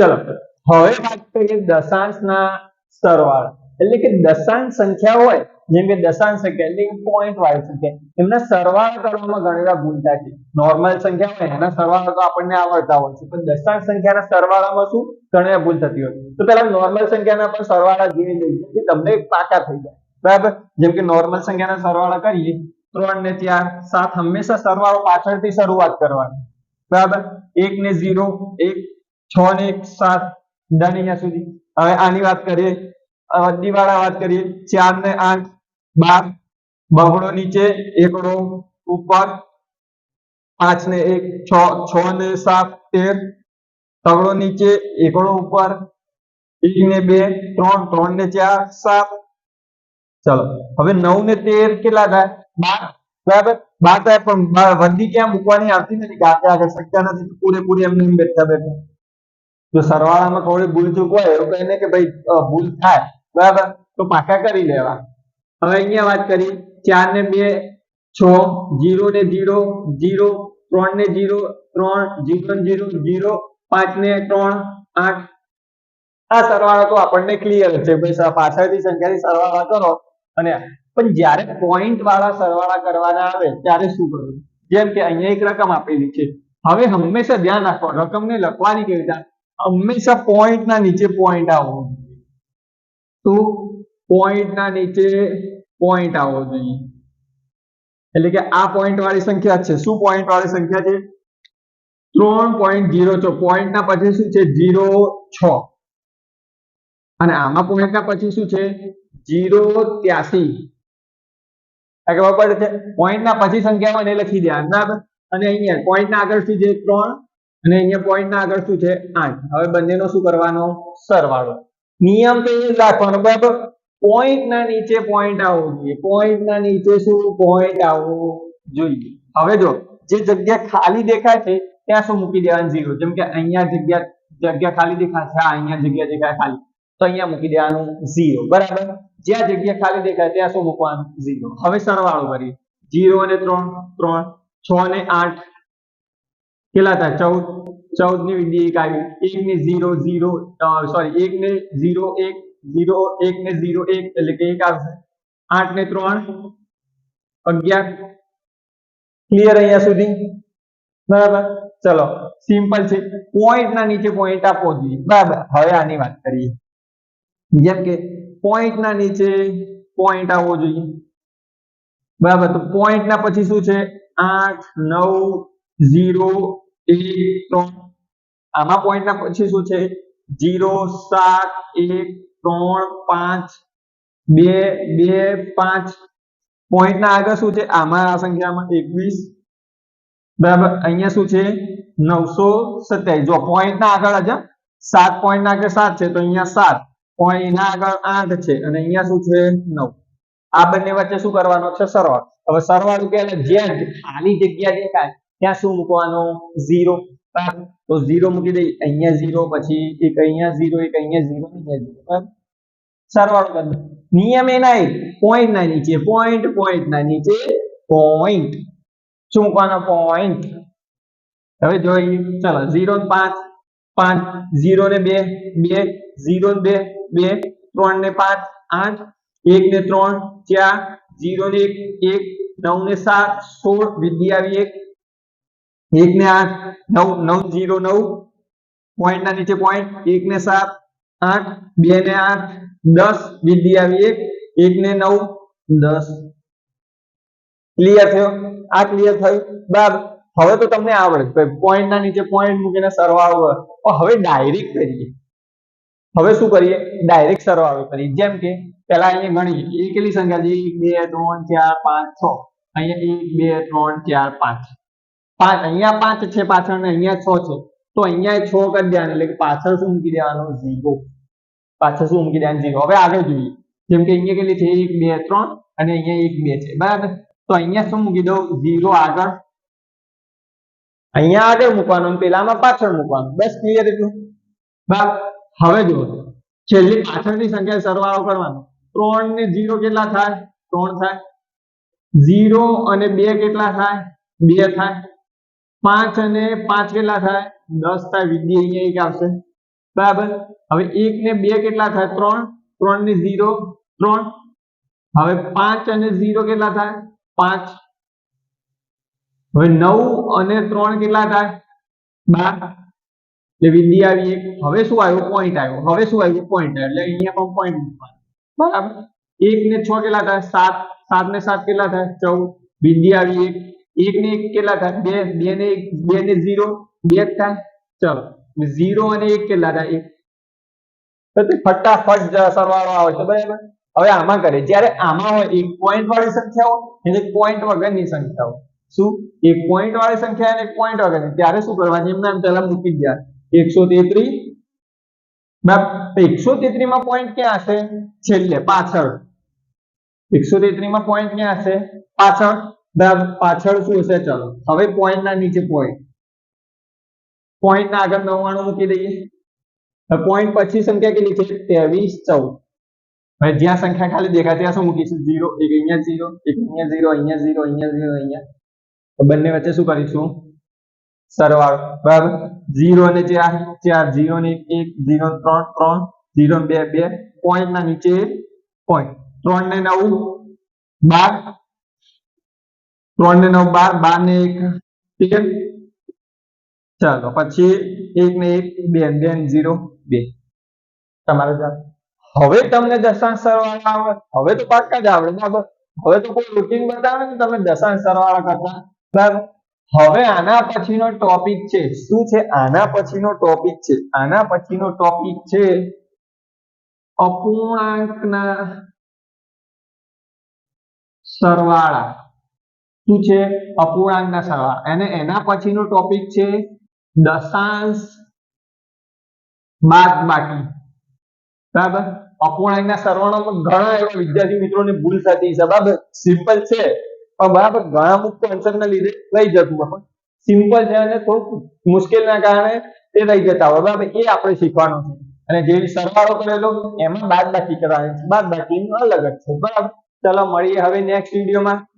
ચલો. હવે વાત કરીએ દશાંશના સરવાળા. એટલે કે દશાંશ સંખ્યા હોય જેમ કે દશાંશ સંખ્યા એટલે કે પોઈન્ટ વાળી સંખ્યા એમના સરવાળા કરવામાં ઘણી વાર ભૂલ થાય છે. નોર્મલ સંખ્યા હોય એના સરવાળા તો આપણને આવડતા હોય છે. પણ દશાંશ સંખ્યાના સરવાળામાં શું? ઘણી વાર ભૂલ થતી હોય. તો પેલા નોર્મલ સંખ્યાના પણ સરવાળા જોઈ લઈએ તમને પાકા થઈ જાય. બરાબર? જેમ કે નોર્મલ સંખ્યાના સરવાળા કરીએ ત્રણ ને ચાર સાત હંમેશા સરવાળો પાછળથી શરૂઆત કરવાની. બરાબર? એક ને ઝીરો એક છ ને એક સાત ડન અહીંયા સુધી. હવે આની વાત કરીએ અડધી વાળા વાત કરીએ ચાર ને આઠ, બાર બહોળો નીચે, એકડો ઉપર પાંચ ને એક, છ છ ને સાત, તેર, તગડો નીચે, એકડો ઉપર એક ને બે, ત્રણ ત્રણ ને ચાર, સાત. ચલો, હવે નવ ને તેર કેટલા થાય? બાર. બરાબર? બાર થાય પણ વધી ક્યાં મૂકવાની આવતી નથી કે આગળ શક્ય નથી પૂરેપૂરી એમને એમ બેઠા બેઠા જો સરવાળામાં થોડી ભૂલ ચૂક હોય, એવું કહીને કે ભાઈ ભૂલ થાય, બરાબર? તો પાકા કરી લેવા. હવે અહીંયા વાત કરી ચાર ને બે, છ જીરો ને જીરો જીરો ત્રણ ને જીરો, ત્રણ, જીરો જીરો જીરો પાંચ ને ત્રણ, આઠ. આ સરવાળા તો આપણને ક્લિયર છે. ભાઈ પાછળથી સંખ્યાથી સરવાળા કરો. અને પણ જ્યારે પોઈન્ટ વાળા સરવાળા કરવાના આવે, ત્યારે શું કરવું? જેમ કે અહીંયા એક રકમ આપેલી છે. હવે હંમેશા ધ્યાન રાખો, રકમને લખવાની કેવી રીતે? હંમેશા પોઈન્ટ ના નીચે પોઈન્ટ આવવો જોઈએ. તો point ના નીચે પોઈન્ટ આવવો જોઈએ. એટલે કે આ પોઈન્ટ વાળી સંખ્યા છે. શું પોઈન્ટ વાળી સંખ્યા છે? ત્રણ પોઈન્ટ જીરો છ. પોઈન્ટના પછી શું છે? જીરો છ. અને આમાં point ના પછી શું છે? જીરો ત્યાસી. ખબર પડે છે? પોઈન્ટના પછી સંખ્યામાં લખી દે બરાબર? અને અહીંયા point ના આગળ શું છે ત્રણ અને અહીંયા point ના આગળ શું છે? આઠ. હવે બંનેનો શું કરવાનો? સરવાળો. નિયમ તો એ જ રાખવાનો, બરાબર? point ના નીચે પોઈન્ટ આવવું જોઈએ. point ના નીચે શું? પોઈન્ટ આવવું જોઈએ. હવે જો, જે જગ્યા ખાલી દેખાય છે, ત્યાં શું મૂકી દેવાનું? ઝીરો જેમ કે અહીંયા જગ્યા જગ્યા ખાલી દેખાય છે અહીંયા જગ્યા દેખાય ખાલી. તો અહીંયા મૂકી દેવાનું ઝીરો બરાબર? જ્યાં જગ્યા ખાલી દેખાય, ત્યાં શું મૂકવાનું? ઝીરો હવે સરવાળો કરીએ. ઝીરો અને ત્રણ ત્રણ, છ અને આઠ. કેટલા થાય? ચૌદ. ચૌદની એક આવી. એક ને ઝીરો ઝીરો સોરી એક ને ઝીરો, એક ઝીરો એક ને ઝીરો, એક, એટલે કે એક આવશે. આઠ ને ત્રણ, અગિયાર. ક્લિયર અહીંયા સુધી? બરાબર. ચલો સિમ્પલ છે. પોઈન્ટ ના નીચે પોઈન્ટ આપવો જોઈએ બરાબર. હવે આની વાત કરીએ. જેમ કે પોઈન્ટ ના નીચે પોઈન્ટ આવવો જોઈએ. બરાબર. તો પોઈન્ટ ના પછી શું છે? આઠ, નવ ઝીરો એક ત્રણ. આમાં પોઈન્ટ ના પછી શું છે? ઝીરો સાત એક ત્રણ પાંચ. બે બે પાંચ. પોઈન્ટ ના આગળ શું છે? આમાં આ સંખ્યામાં એકવીસ. બરાબર? અહીંયા શું છે? નવસો સત્યાવીસ. જો પોઈન્ટ ના આગળ જ સાત પોઈન્ટ ના આગળ સાત છે, તો અહીંયા સાત. પોઈન્ટ ના આગળ આઠ છે, અને અહીંયા શું છે? નવ. આ બંને વચ્ચે શું કરવાનો છે? સરવાળો. હવે સરવાળો કે જ્યાં આની જગ્યા દેખાય. ત્યાં શું મૂકવાનો? ઝીરો તો ઝીરો મૂકી દઈ અહીંયા ઝીરો પછી એક અહીંયા ઝીરો એક અહીંયા ઝીરો અહીંયા ઝીરો સરવાળો કરી દો. નિયમ એના એક. પોઈન્ટ ના નીચે. પોઈન્ટ પોઈન્ટ ના નીચે. પોઈન્ટ શું મૂકવાનો? પોઈન્ટ હવે જોઈએ. ચલો. ઝીરો પાંચ. પાંચ. ઝીરો ને બે. બે. ઝીરો ને બે. બે. ત્રણ ને પાંચ. આઠ. એક ને ત્રણ. ચાર. ઝીરો ને એક. એક. નવ ને સાત. સોળ. વિદ્યાવી એક. એક ને આઠ, નવ નવ ઝીરો નવ. પોઈન્ટ ના નીચે પોઈન્ટ એક ને સાત, આઠ. બે ને આઠ, દસ. વિધિ આવી એક. એક ને નવ, દસ. ક્લિયર થયો? આ ક્લિયર થયું? બરાબર હવે તો તમને આવડે. પોઈન્ટ ના નીચે પોઈન્ટ મૂકીને સરવાળો હવે ડાયરેક્ટ કરીએ. હવે શું કરીએ? ડાયરેક્ટ સરવાળો કરીએ. જેમ કે પેલા અહીંયા ગણીએ. એ કેટલી સંખ્યા છે? એક, બે, ત્રણ, ચાર, પાંચ, છ. અહીંયા એક, બે, ત્રણ, ચાર, પાંચ. પાંચ અહીંયા પાંચ છે પાછળ ને અહીંયા છ છે. તો અહીંયા છ કરી દેવાનું, એટલે કે પાછળ શું મૂકી દેવાનો? ઝીરો. પાછળ શું મૂકી દેવાનું? ઝીરો. હવે આગળ જોઈએ. જેમ કે અહીંયા કેટલી છે? એક, બે, ત્રણ અને અહીંયા એક, બે છે. બરાબર? તો અહીંયા શું મૂકી દઉં? ઝીરો આગળ. અહીંયા આગળ મૂકવાનું પેલામાં પાછળ મૂકવાનું. બસ ક્લિયર એટલું બરાબર? હવે જુઓ. છેલ્લી પાછળની સંખ્યા સરવાળો કરવાનો. ત્રણ ને ઝીરો કેટલા થાય? ત્રણ થાય. ઝીરો અને બે કેટલા થાય? બે થાય. પાંચ અને પાંચ કેટલા થાય? દસ થાય વિધિ અહીંયા એક આવશે. બરાબર? હવે એક ને બે કેટલા થાય? ત્રણ. ત્રણ ને ઝીરો. ત્રણ. હવે પાંચ અને ઝીરો કેટલા થાય? પાંચ. હવે નવ અને ત્રણ કેટલા થાય? બાર. એટલે વિધિ આવી એક. હવે શું આવ્યું? પોઈન્ટ આવ્યો. હવે શું આવ્યું? પોઈન્ટ એટલે અહીંયા પણ પોઈન્ટ બરાબર? એક ને છ કેટલા થાય? સાત. સાત ને સાત કેટલા થાય? ચૌદ. બિંદી આવી એક. એક ને એક કેટલા થાય? બે બે ને એક બે ને ઝીરો, બે થાય? ચલો ઝીરો અને એક કેટલા થાય? ફટાફટ સરવાળો આવે છે, બરાબર? હવે આમાં કરે જ્યારે આમાં હોય, એક પોઈન્ટ વાળી સંખ્યા હોય એટલે પોઈન્ટ વગરની સંખ્યાઓ શું? એક પોઈન્ટ વાળી સંખ્યા અને પોઈન્ટ વગરની. ત્યારે શું કરવાની? એમના પહેલા મૂકી ગયા એકસો તેત્રીસ એકસો તેત્રીસમાં પોઈન્ટ ક્યાં હશે? છેલ્લે, પાછળ. એકસો તેત્રીસમાં પોઈન્ટ ક્યાં હશે? પાછળ. બરાબર પાછળ શું હશે? ચલો. હવે પોઈન્ટ ના નીચે પોઈન્ટ પોઈન્ટ ના આગળ નવ્વાણું મૂકી દઈએ. પોઈન્ટ પછી સંખ્યા કેટલી છે? ત્રેવીસ ચૌદ. હવે જ્યાં સંખ્યા ખાલી દેખાય, ત્યાં શું મૂકીશું? ઝીરો. એક અહીંયા ઝીરો, એક અહીંયા ઝીરો અહીંયા ઝીરો અહીંયા ઝીરો, અહીંયા. તો બંને વચ્ચે શું કરીશું? સરવાળો. બરાબર? ઝીરો અને ચાર ચાર, ઝીરો ને એક ઝીરો ત્રણ ત્રણ, ઝીરો બે બે. પોઈન્ટ ના નીચે પોઈન્ટ ત્રણ ને નવ, બાર ત્રણ ને નવ, બાર બાર ને એક. તેર ચાલો, પછી એક ને એક, બે બે ઝીરો, બે. તમારે જવાબ હવે તમને દશાંશ સરવાળા આવડે હવે તો પાક્કા જ આવડે. બરાબર હવે તો કોઈ રૂટીન બતાવે ને તમે દશાંશ સરવાળા કરતા. બરાબર? હવે આના પછીનો ટોપિક છે. શું છે આના પછીનો ટોપિક છે? આના પછીનો ટોપિક છે અપૂર્ણાંકના સરવાળા. શું છે અપૂર્ણાંકના સરવાળા અને એના પછીનો ટોપિક છે દશાંશ બાદ બાકી. બરાબર? અપૂર્ણાંકના સરવાળામાં ઘણા એવા વિદ્યાર્થી મિત્રોને ભૂલ થતી છે બરાબર? સિમ્પલ છે. પણ બરાબર, ઘણા મુક્ત ટેન્શન લીધે રહી જતું હોય. સિમ્પલ છે અને થોડુંક મુશ્કેલના કારણે તે રહી જતા હોય. બરાબર? એ આપણે શીખવાનું છે. અને જે સરવાળો કરેલો, એમાં બાદ બાકી કરવાની બાદ બાકી અલગ જ છે. બરાબર? ચલો, મળીએ હવે નેક્સ્ટ વિડીયોમાં